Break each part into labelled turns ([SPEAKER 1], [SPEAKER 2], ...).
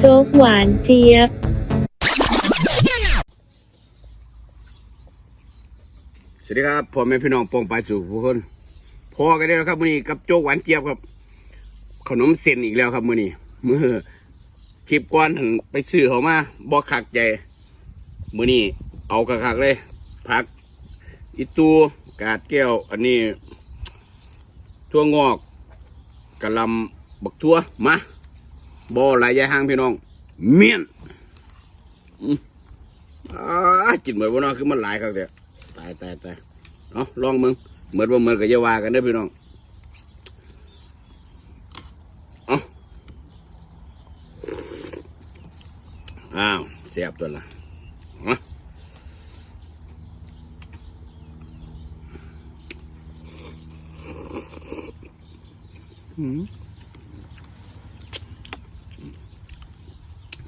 [SPEAKER 1] โจ๊กหวานเจี๊ยบ
[SPEAKER 2] สวัสดีครับพ่อแม่พี่น้องปองปลายสู่ทุกคนพอกันได้แล้วครับมื้อนี้กับโจ๊กหวานเจี๊ยบครับ ขนมเส้นอีกแล้วครับมื้อนี้มื้อคลิปก่อนหั่นไปซื้อเขามาบ่คักใจมื้อนี้เอาคักๆเลยผักอีตูกาดแก้ว อันนี้ทั่วงอกกะลำบักทั่วมา บ่หลายยายห้างพี่น้อง เมียนอืมอ่ากินเหมือนว่าน้องคือมันหลายครับเดียวตายตายตายเอาลองมึงเหมือนว่าเหมือนกับยาวากันเด้อพี่น้องเอาอ้าวเสียบตัวละอืม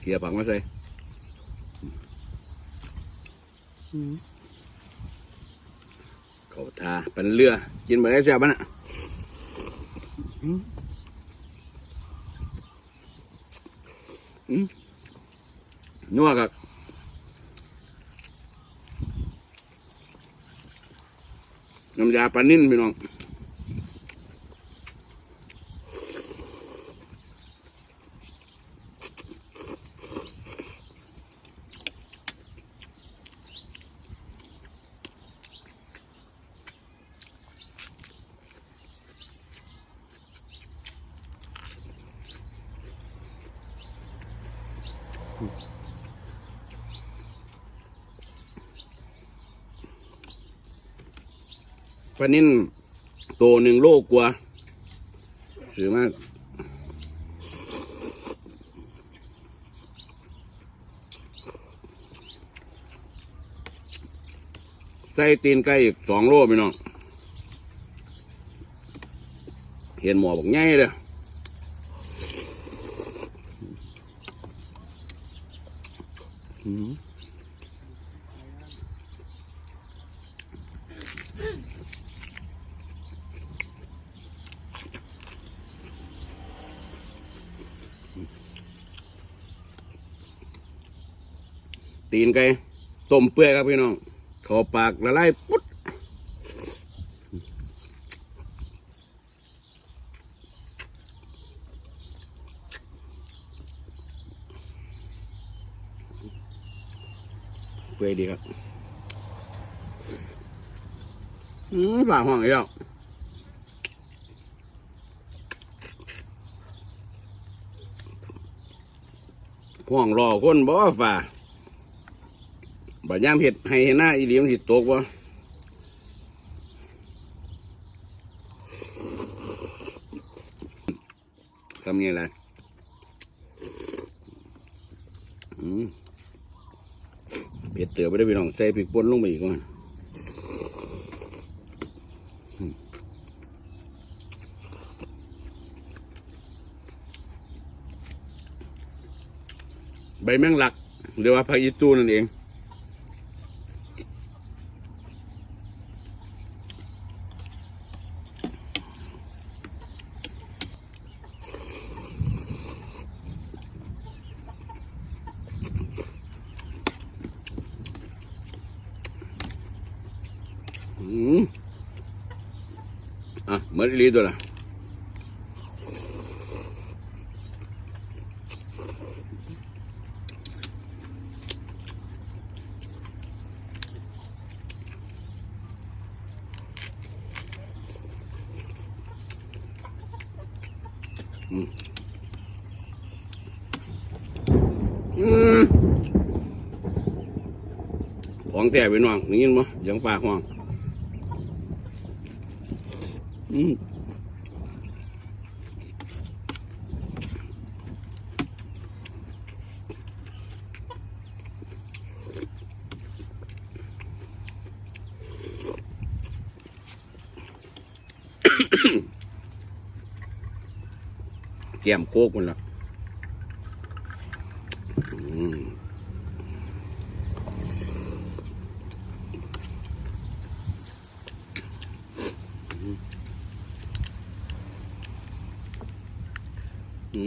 [SPEAKER 2] ขี่ยผักมาใส่เขาทาเป็นเรือกินมาได้แซ่บมันอะอืมอืมนัวกับน้ำยาปลานิ่นพี่น้อง ปลานิ่นตัวหนึ่งโลกว่าซื้อมากใส่ตีนไก่อีกสองโลพี่น้องเห็นหมอบอกง่ายเลยอืม ตีนไก่ต้มเปื่อยครับพี่น้องขอปากละลายปุ๊ เปื่อยดีครับอืมฝ่าห้องอีกแล้วห้องรอคนบ่ฝ่าบัดยามเห็ดให้เห็นหน้าอีเลี้ยมนสิตกบ่ทำยังไงล่ะอืม เผ็ดเตือไปได้อพี่น้องใส่พริกป่นลงไปอีกก่อนใบแมงลักหรือว่าผักอีตูนั่นเอง อืมอะเหมือนอีหลีตัวละอืมอืมของแท้ไปน้องนี่ยินมั้ยยังฟ้าห้อง อืมแก้มโคกมันละ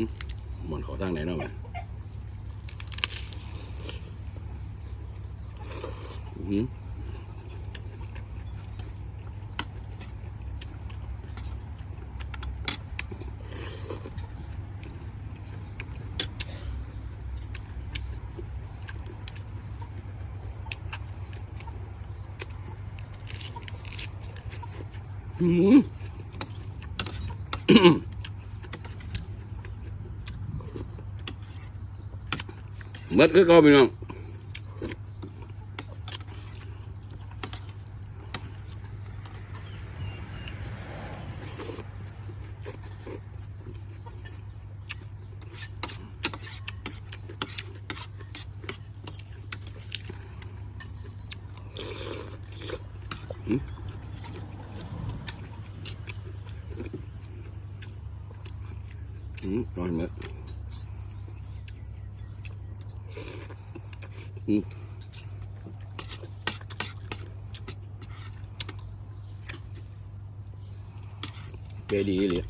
[SPEAKER 2] มหมอนขอตั้งไหนเนาะมันอืมอืม หมดคือเก็พี่ น้องอืมตอนหมดอืมเจดีเลย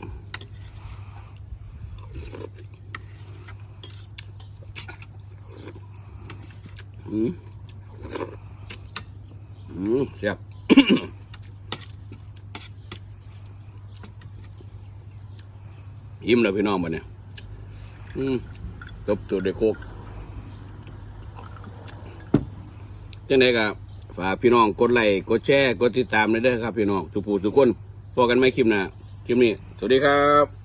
[SPEAKER 2] อืมอืมแซ่บยิ้มแล้วพี่น้องบัดเนี่ยอืมตบตัวด้โคก จังไดก็ฝากพี่น้องกดไลค์กดแชร์กดติดตามเลยเด้อครับพี่น้องทุกผู้ทุกคนพบกันไม่คลิปหน้าคลิปนี้ สวัสดีครับ